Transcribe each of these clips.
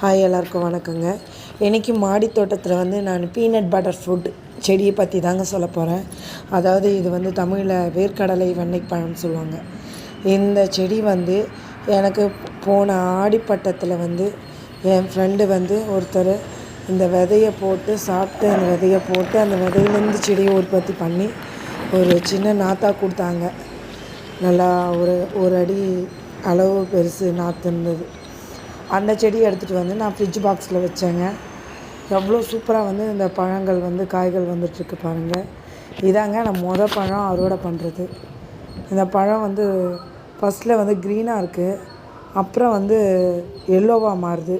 Hi எல்லாருக்கும் வணக்கங்க. இன்றைக்கி மாடி தோட்டத்தில் வந்து நான் பீனட் பட்டர் ஃபுட் செடியை பற்றி தாங்க சொல்ல போகிறேன் அதாவது இது வந்து தமிழில் வேர்க்கடலை வெண்ணெய்ப்பழம்னு சொல்லுவாங்க. இந்த செடி வந்து எனக்கு போன ஆடிப்பட்டத்தில் வந்து என் ஃப்ரெண்டு வந்து ஒருத்தர் இந்த விதையை போட்டு சாப்பிட்டு அந்த விதையை போட்டு அந்த விதையிலேருந்து செடியை உற்பத்தி பண்ணி ஒரு சின்ன நாத்தா கொடுத்தாங்க. நல்லா ஒரு ஒரு அடி அளவு பெருசு நாற்று இருந்தது அந்த செடியை எடுத்துகிட்டு வந்து நான் ஃப்ரிட்ஜ் பாக்ஸில் வச்சேங்க. எவ்வளோ சூப்பராக வந்து இந்த பழங்கள் வந்து காய்கள் வந்துட்டுருக்கு பாருங்கள் இதாங்க நான் மொதல் பழம் அறுவடை பண்ணுறது இந்த பழம் வந்து ஃபஸ்ட்டில் வந்து க்ரீனாக இருக்குது அப்புறம் வந்து எல்லோவாக மாறுது.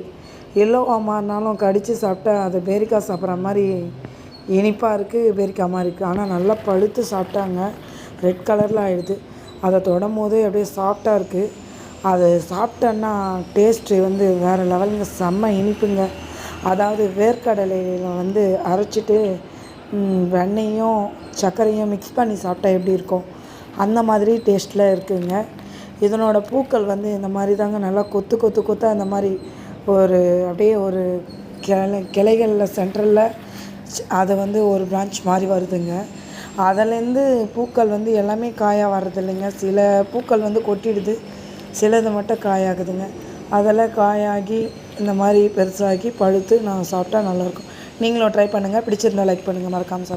எல்லோவாக மாறினாலும் கடித்து சாப்பிட்டா அது பேரிக்காய் சாப்பிட்ற மாதிரி இனிப்பாக இருக்குது பேரிக்காய் மாதிரி இருக்குது ஆனால் நல்லா பழுத்து சாப்பிட்டாங்க. ரெட் கலரில் ஆகிடுது அதை தொடும் போதே அப்படியே சாஃப்டாக இருக்குது அது சாப்பிட்டோன்னா டேஸ்ட்டு வந்து வேறு லெவலுங்க செம்ம இனிப்புங்க. அதாவது வேர்க்கடலையில் வந்து அரைச்சிட்டு வெண்ணையும் சர்க்கரையும் மிக்ஸ் பண்ணி சாப்பிட்டா எப்படி இருக்கும்? அந்த மாதிரி டேஸ்ட்டில் இருக்குங்க. இதனோட பூக்கள் வந்து இந்த மாதிரி தாங்க. நல்லா கொத்து கொத்து கொத்தாக இந்த மாதிரி ஒரு அப்படியே ஒரு கிளை கிளைகளில் சென்ட்ரலில் அது வந்து ஒரு பிரான்ச் மாதிரி வருதுங்க. அதுலேருந்து பூக்கள் வந்து எல்லாமே காயாக வர்றது இல்லைங்க சில பூக்கள் வந்து கொட்டிடுது. சிலது மட்டும் காயாகுதுங்க. அதெல்லாம் காயாகி இந்த மாதிரி பெருசாகி பழுத்து நான் சாப்பிட்டா நல்லாயிருக்கும் நீங்களும் ட்ரை பண்ணுங்கள் பிடிச்சிருந்தா லைக் பண்ணுங்கள் மறக்காமல்